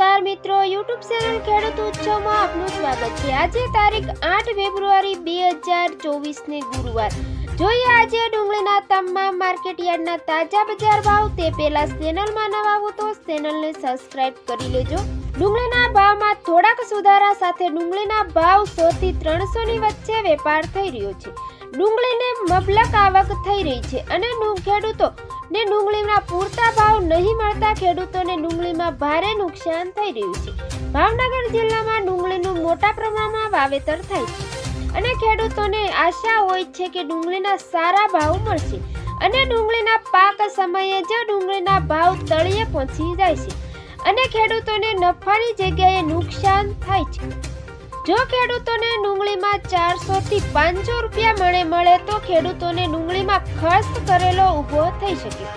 નમસ્કાર મિત્રો YouTube channel ખેડૂત ઉત્સવમાં આપનું સ્વાગત છે. આજે તારીખ આઠ ફેબ્રુઆરી બે હજાર ચોવીસને ગુરુવાર. જોઈએ આજે ડુંગળીના તમામ માર્કેટ યાર્ડના તાજા બજાર ભાવ. તે પહેલા ચેનલમાં નવા આવો તો ચેનલને સબસ્ક્રાઇબ કરી લેજો. ડુંગળીના ભાવમાં થોડાક સુધારા સાથે ડુંગળીના ભાવ સોથી ત્રણસોની વચ્ચે વેપાર થઈ રહ્યો છે. ડુંગળીને મબલક આવક થઈ રહી છે અને ખેડૂતો ને ડુંગળીના પૂરતા ભાવ નહીં મળતા ખેડૂતોને ડુંગળીમાં ભારે નુકસાન થઈ રહ્યું છે. ભાવનગર જિલ્લામાં ડુંગળીનું મોટા પ્રમાણમાં વાવેતર થાય છે. અને ખેડૂતોને આશા હોય છે કે ડુંગળીના સારા ભાવ મળશે. અને ડુંગળીના પાક સમયે જ ડુંગળીના ભાવ તળિયે પહોંચી જાય છે. અને ખેડૂતોને નફાની જગ્યાએ નુકસાન થાય છે. જો ખેડૂતોને ડુંગળીમાં ચારસો થી પાંચસો રૂપિયા મળે મળે તો ખેડૂતોને ડુંગળીમાં ખર્ચ કરેલો ઊભો થઈ શકે.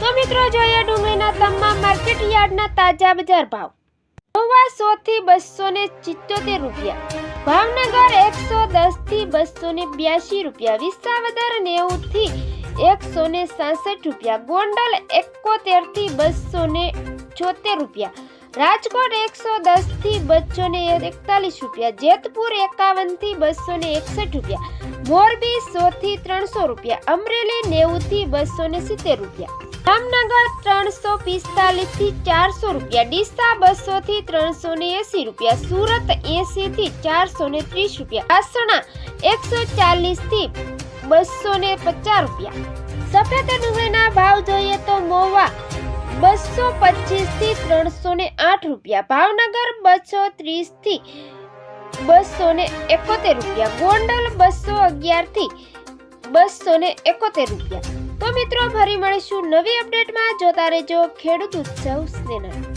તો મિત્રો જોઈએ ડુંગળીના તમામ માર્કેટ યાર્ડના તાજા બજાર ભાવ. મહુવા સો થી બસો ને ચિત્તોતેર રૂપિયા. ભાવનગર એકસો દસથી બસો ને બ્યાસી રૂપિયા. વિસાવદર નેવું થી એકસો ને સાસઠ રૂપિયા. ગોંડલ એકોતેરથી બસો ને છોતેર રૂપિયા. રાજકોટ એકસો દસથી બસો ને એકતાલીસ રૂપિયા, જેતપુર એકાવનથી બસો ને એકસઠ રૂપિયા, મોરબી સો થી ત્રણસો રૂપિયા, અમરેલી નેવું થી બસો ને સિત્તેર રૂપિયા, જામનગર ત્રણસો પિસ્તાલીસથી ચારસો રૂપિયા, ડીસા બસો થી ત્રણસો ને એસી રૂપિયા, સુરત એસી થી ચારસો ને ત્રીસ રૂપિયા આસણા એકસો ચાલીસથી બસો ને પચાસ રૂપિયા. સફેદ ડુંગળીના ભાવ જોઈએ તો મોવા બસો પચીસથી ત્રણસો ને આઠ રૂપિયા, ભાવનગર બસો ત્રીસથી બસો ને એકોતેર રૂપિયા, ગોંડલ બસો અગિયારથી બસો ને એકોતેર રૂપિયા. તો મિત્રો, ફરી મળીશું નવી અપડેટમાં જોતા રહેજો ખેડૂત ઉત્સવ સ્નેહ